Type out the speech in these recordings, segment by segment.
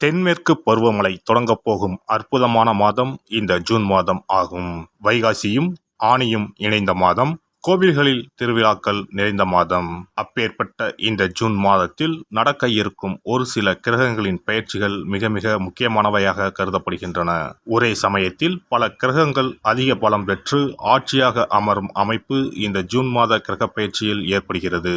தென்மேற்கு பருவமழை தொடங்கப் போகும் அற்புதமான மாதம் இந்த ஜூன் மாதம் ஆகும். வைகாசியும் ஆணியும் இணைந்த மாதம் கோவில்களில் திருவிழாக்கள் நிறைந்த மாதம். அப்பேற்பட்ட இந்த ஜூன் மாதத்தில் நடக்க இருக்கும் ஒரு சில கிரகங்களின் பயிற்சிகள் மிக மிக முக்கியமானவையாக கருதப்படுகின்றன. ஒரே சமயத்தில் பல கிரகங்கள் அதிக பலம் பெற்று ஆட்சியாக அமரும் அமைப்பு இந்த ஜூன் மாத கிரக பயிற்சியில் ஏற்படுகிறது.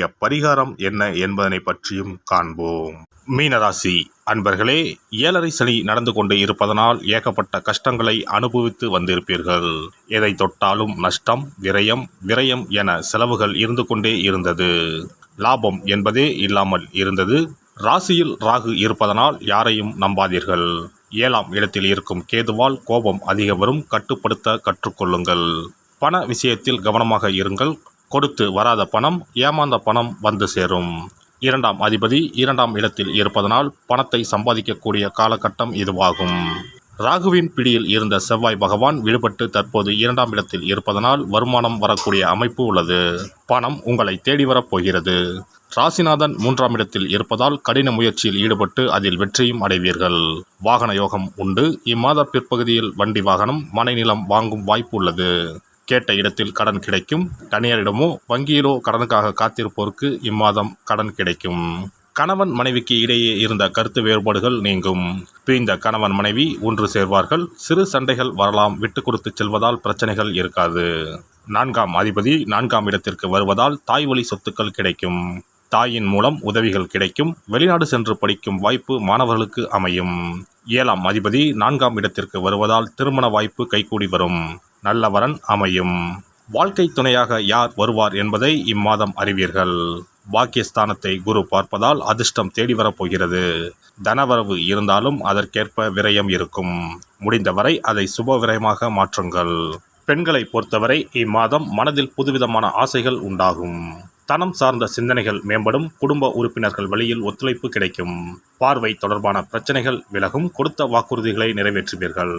பரிகாரம் என்ன என்பதனை பற்றியும் காண்போம். மீனராசி அன்பர்களே ஏழரை சனி நடந்து கொண்டு இருப்பதனால் ஏகப்பட்ட கஷ்டங்களை அனுபவித்து வந்திருப்பீர்கள். எதை தொட்டாலும் நஷ்டம் விரயம் விரயம் என செலவுகள் இருந்து கொண்டே இருந்தது. லாபம் என்பதே இல்லாமல் இருந்தது. ராசியில் ராகு இருப்பதனால் யாரையும் நம்பாதீர்கள். ஏழாம் இடத்தில் இருக்கும் கேதுவால் கோபம் அதிக வரும். கட்டுப்படுத்த கற்றுக்கொள்ளுங்கள். பண விஷயத்தில் கவனமாக இருங்கள். கொடுத்து வராத பணம் ஏமாந்த பணம் வந்து சேரும். இரண்டாம் அதிபதி இரண்டாம் இடத்தில் இருப்பதனால் பணத்தை சம்பாதிக்கக்கூடிய காலகட்டம் இதுவாகும். ராகுவின் பிடியில் இருந்த செவ்வாய் பகவான் விடுபட்டு தற்போது இரண்டாம் இடத்தில் இருப்பதனால் வருமானம் வரக்கூடிய அமைப்பு உள்ளது. பணம் உங்களை தேடி வரப்போகிறது ராசிநாதன் மூன்றாம் இடத்தில் இருப்பதால் கடின முயற்சியில் ஈடுபட்டு அதில் வெற்றியும் அடைவீர்கள். வாகன யோகம் உண்டு. இம்மாத பிற்பகுதியில் வண்டி வாகனம் மனைநிலம் வாங்கும் வாய்ப்பு உள்ளது. கேட்ட இடத்தில் கடன் கிடைக்கும். தனியாரிடமோ வங்கியிலோ கடனுக்காக காத்திருப்போருக்கு இம்மாதம் கடன் கிடைக்கும். கணவன் மனைவிக்கு இடையே இருந்த கருத்து வேறுபாடுகள் நீங்கும். பிரிந்த கணவன் மனைவி ஒன்று சேர்வார்கள். சிறு சண்டைகள் வரலாம். விட்டு கொடுத்து செல்வதால் பிரச்சனைகள் இருக்காது. நான்காம் அதிபதி நான்காம் இடத்திற்கு வருவதால் தாய் வழி சொத்துக்கள் கிடைக்கும். தாயின் மூலம் உதவிகள் கிடைக்கும். வெளிநாடு சென்று படிக்கும் வாய்ப்பு மாணவர்களுக்கு அமையும். ஏழாம் அதிபதி நான்காம் இடத்திற்கு வருவதால் திருமண வாய்ப்பு கைகூடி வரும். நல்லவரன் அமையும். வாழ்க்கை துணையாக யார் வருவார் என்பதை இம்மாதம் அறிவீர்கள். பாக்கியஸ்தானத்தை குரு பார்ப்பதால் அதிர்ஷ்டம் தேடி வரப்போகிறது தனவரவு இருந்தாலும் அதற்கேற்ப விரயம் இருக்கும். முடிந்தவரை அதை சுப விரயமாக மாற்றுங்கள். பெண்களை பொறுத்தவரை இம்மாதம் மனதில் புதுவிதமான ஆசைகள் உண்டாகும். தனம் சார்ந்த சிந்தனைகள் மேம்படும். குடும்ப உறுப்பினர்கள் வழியில் ஒத்துழைப்பு கிடைக்கும். பார்வை தொடர்பான பிரச்சனைகள் விலகும். கொடுத்த வாக்குறுதிகளை நிறைவேற்றுவீர்கள்.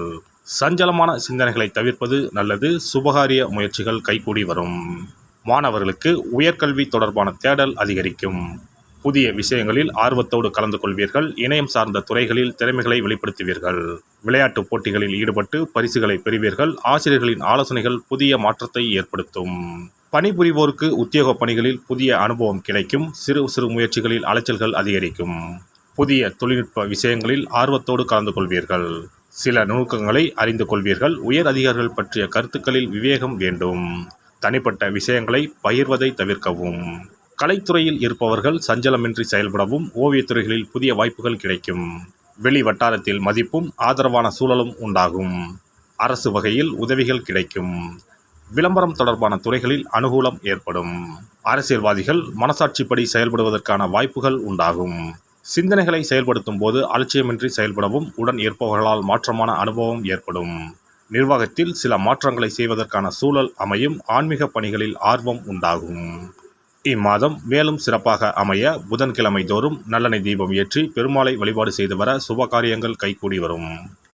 சஞ்சலமான சிந்தனைகளை தவிர்ப்பது நல்லது. சுபகாரிய முயற்சிகள் கைகூடி வரும். மாணவர்களுக்கு உயர்கல்வி தொடர்பான தேடல் அதிகரிக்கும். புதிய விஷயங்களில் ஆர்வத்தோடு கலந்து கொள்வீர்கள். இணையம் சார்ந்த துறைகளில் திறமைகளை வெளிப்படுத்துவீர்கள். விளையாட்டுப் போட்டிகளில் ஈடுபட்டு பரிசுகளை பெறுவீர்கள். ஆசிரியர்களின் ஆலோசனைகள் புதிய மாற்றத்தை ஏற்படுத்தும். பணிபுரிவோருக்கு உத்தியோக பணிகளில் புதிய அனுபவம் கிடைக்கும். சிறு சிறு முயற்சிகளில் அலைச்சல்கள் அதிகரிக்கும். புதிய தொழில்நுட்ப விஷயங்களில் ஆர்வத்தோடு கலந்து கொள்வீர்கள். சில நுணுக்கங்களை அறிந்து கொள்வீர்கள். உயர் அதிகாரிகள் பற்றிய கருத்துக்களில் விவேகம் வேண்டும். தனிப்பட்ட விஷயங்களை பகிர்வதை தவிர்க்கவும். கலைத்துறையில் இருப்பவர்கள் சஞ்சலமின்றி செயல்படவும் ஓவியத்துறைகளில் புதிய வாய்ப்புகள் கிடைக்கும். வெளி வட்டாரத்தில் மதிப்பும் ஆதரவான சூழலும் உண்டாகும். அரசு வகையில் உதவிகள் கிடைக்கும். விளம்பரம் தொடர்பான துறைகளில் அனுகூலம் ஏற்படும். அரசியல்வாதிகள் மனசாட்சிப்படி செயல்படுவதற்கான வாய்ப்புகள் உண்டாகும். சிந்தனைகளை செயல்படுத்தும் போது அலட்சியமின்றி செயல்படவும் உடன் இருப்பவர்களால் மாற்றமான அனுபவம் ஏற்படும். நிர்வாகத்தில் சில மாற்றங்களை செய்வதற்கான சூழல் அமையும் ஆன்மீக பணிகளில் ஆர்வம் உண்டாகும். இம்மாதம் மேலும் சிறப்பாக அமைய புதன்கிழமை தோறும் நல்லெண்ணெய் தீபம் ஏற்றி பெருமாளை வழிபாடு செய்து வர சுபகாரியங்கள் கைகூடி வரும்.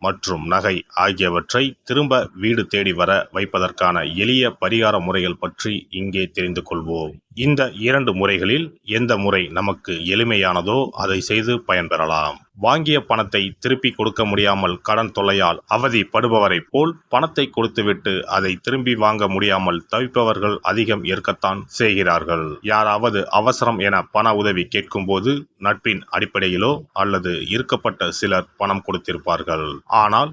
மற்றும் நகை ஆகியவற்றை திரும்ப வீடு தேடி வர வைப்பதற்கான எளிய பரிகார முறைகள் பற்றி இங்கே தெரிந்து கொள்வோம். இந்த இரண்டு முறைகளில் எந்த முறை நமக்கு எளிமையானதோ அதை செய்து பயன்பெறலாம். வாங்கிய பணத்தை திருப்பி கொடுக்க முடியாமல் கடன் தொல்லையால் அவதிப்படுபவரைப் போல் பணத்தை கொடுத்துவிட்டு அதை திரும்பி வாங்க முடியாமல் தவிப்பவர்கள் அதிகம் இருக்கத்தான் செய்கிறார்கள். யாராவது அவசரம் என பண உதவி கேட்கும்போது நட்பின் அடிப்படையிலோ அல்லது இருக்கப்பட்ட சிலர் பணம் கொடுத்திருப்பார்கள். ஆனால்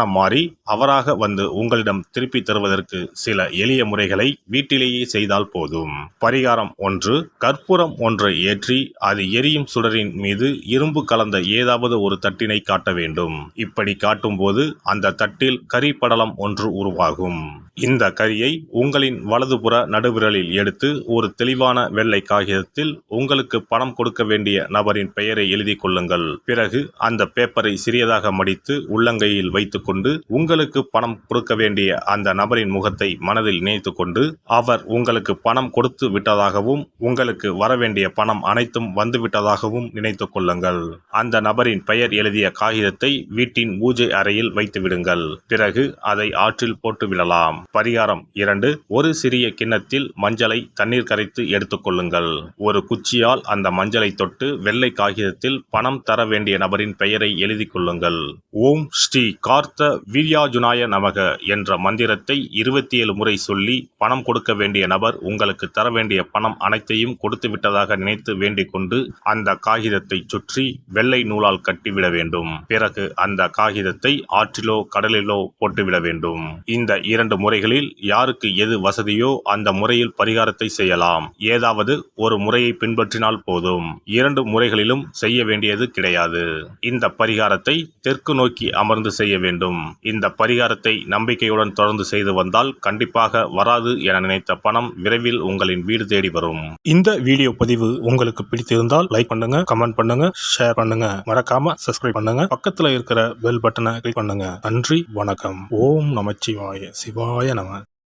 மனம் மாறி அவராக வந்து உங்களிடம் திருப்பி தருவதற்கு சில எளிய முறைகளை வீட்டிலேயே செய்தால் போதும். பரிகாரம் ஒன்று கற்பூரம் ஒன்றை ஏற்றி அது எரியும் சுடரின் மீது இரும்பு கலந்த ஏதாவது ஒரு தட்டினை காட்ட வேண்டும். இப்படி காட்டும்போது அந்த தட்டில் கரி படலம் ஒன்று உருவாகும். இந்த கரியை உங்களின் வலதுபுற நடுவிரலில் எடுத்து ஒரு தெளிவான வெள்ளை காகிதத்தில் உங்களுக்கு பணம் கொடுக்க வேண்டிய நபரின் பெயரை எழுதி கொள்ளுங்கள். பிறகு அந்த பேப்பரை சிறியதாக மடித்து உள்ளங்கையில் வைத்துக் கொண்டு உங்களுக்கு பணம் கொடுக்க வேண்டிய அந்த நபரின் முகத்தை மனதில் நினைத்து கொண்டு அவர் உங்களுக்கு பணம் கொடுத்து விட்டதாகவும் உங்களுக்கு வரவேண்டிய பணம் அனைத்தும் வந்துவிட்டதாகவும் நினைத்து கொள்ளுங்கள். அந்த நபரின் பெயர் எழுதிய காகிதத்தை வீட்டின் பூஜை அறையில் வைத்து விடுங்கள். பிறகு அதை ஆற்றில் போட்டு விடலாம். பரிகாரம் இரண்டு ஒரு சிறிய கிண்ணத்தில் மஞ்சளை தண்ணீர் கரைத்து எடுத்துக்கொள்ளுங்கள் ஒரு குச்சியால் அந்த மஞ்சளை தொட்டு வெள்ளை காகிதத்தில் பணம் தர வேண்டிய நபரின் பெயரை எழுதி கொள்ளுங்கள். ஓம் ஸ்ரீ கார்த்த வீர்யாஜுனாய நமக என்ற மந்திரத்தை இருபத்தி ஏழு முறை சொல்லி பணம் கொடுக்க வேண்டிய நபர் உங்களுக்கு தர வேண்டிய பணம் அனைத்தையும் கொடுத்து விட்டதாக நினைத்து வேண்டிக் கொண்டு அந்த காகிதத்தை சுற்றி வெள்ளை நூலால் கட்டிவிட வேண்டும். பிறகு அந்த காகிதத்தை ஆற்றிலோ கடலிலோ போட்டுவிட வேண்டும். இந்த இரண்டு முறைகளில் யாருக்கு எது வசதியோ அந்த முறையில் பரிகாரத்தை செய்யலாம். ஏதாவது ஒரு முறையை பின்பற்றினால் போதும். இரண்டு முறைகளிலும் செய்ய வேண்டியது கிடையாது. இந்த பரிகாரத்தை தெற்கு நோக்கி அமர்ந்து செய்ய வேண்டும். வேண்டும் இந்த பரிகாரத்தை நம்பிக்கையுடன் தொடர்ந்து செய்து வந்தால் கண்டிப்பாக வராது என நினைத்த பணம் விரைவில் உங்களின் வீடு தேடி வரும். இந்த வீடியோ பதிவு உங்களுக்கு பிடித்திருந்தால் லைக் பண்ணுங்க கமெண்ட் பண்ணுங்க ஷேர் பண்ணுங்க. மறக்காம சப்ஸ்கிரைப் பண்ணுங்க. பக்கத்துல இருக்கிற பெல் பட்டனை கிளிக் பண்ணுங்க. நன்றி வணக்கம். ஓம் நமச்சிவாய. சிவாய நம.